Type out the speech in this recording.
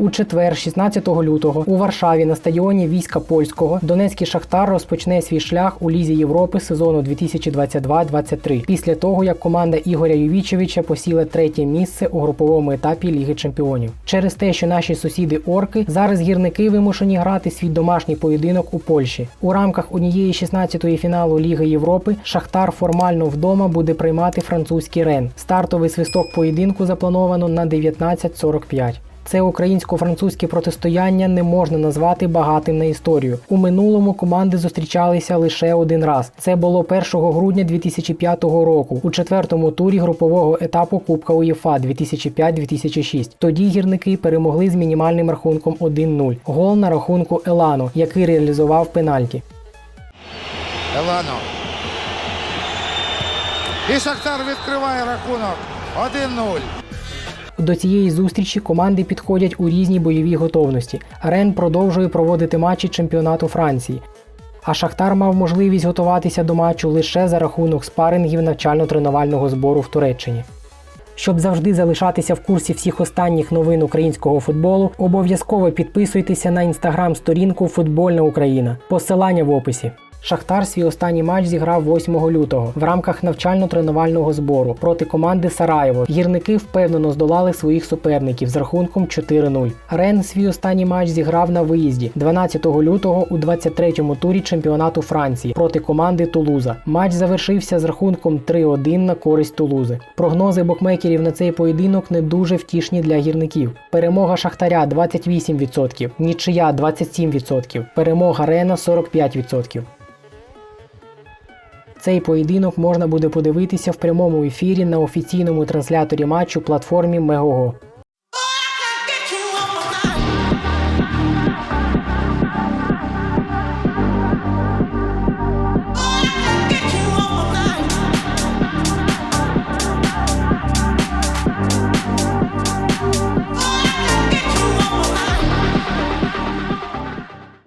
У четвер, 16 лютого, у Варшаві на стадіоні війська польського Донецький Шахтар розпочне свій шлях у Лізі Європи сезону 2022-23 після того, як команда Ігоря Ювічевича посіла третє місце у груповому етапі Ліги Чемпіонів. Через те, що наші сусіди орки зараз гірники вимушені грати свій домашній поєдинок у Польщі. У рамках однієї 16-ї фіналу Ліги Європи Шахтар формально вдома буде приймати французький Рен. Стартовий свисток поєдинку заплановано на 19.45. Це українсько-французьке протистояння не можна назвати багатим на історію. У минулому команди зустрічалися лише один раз. Це було 1 грудня 2005 року у четвертому турі групового етапу Кубка УЄФА 2005-2006. Тоді гірники перемогли з мінімальним рахунком 1-0. Гол на рахунку Елано, який реалізував пенальті. Елано. І Шахтар відкриває рахунок 1-0. До цієї зустрічі команди підходять у різній бойовій готовності. Рен продовжує проводити матчі чемпіонату Франції. А Шахтар мав можливість готуватися до матчу лише за рахунок спарингів навчально-тренувального збору в Туреччині. Щоб завжди залишатися в курсі всіх останніх новин українського футболу, обов'язково підписуйтеся на інстаграм-сторінку Футбольна Україна. Посилання в описі. Шахтар свій останній матч зіграв 8 лютого в рамках навчально-тренувального збору проти команди Сараєво. Гірники впевнено здолали своїх суперників з рахунком 4-0. Рен свій останній матч зіграв на виїзді 12 лютого у 23-му турі чемпіонату Франції проти команди Тулуза. Матч завершився з рахунком 3-1 на користь Тулузи. Прогнози букмекерів на цей поєдинок не дуже втішні для гірників. Перемога Шахтаря 28%, нічия 27%, перемога Рена 45%. Цей поєдинок можна буде подивитися в прямому ефірі на офіційному трансляторі матчу платформі Мегого.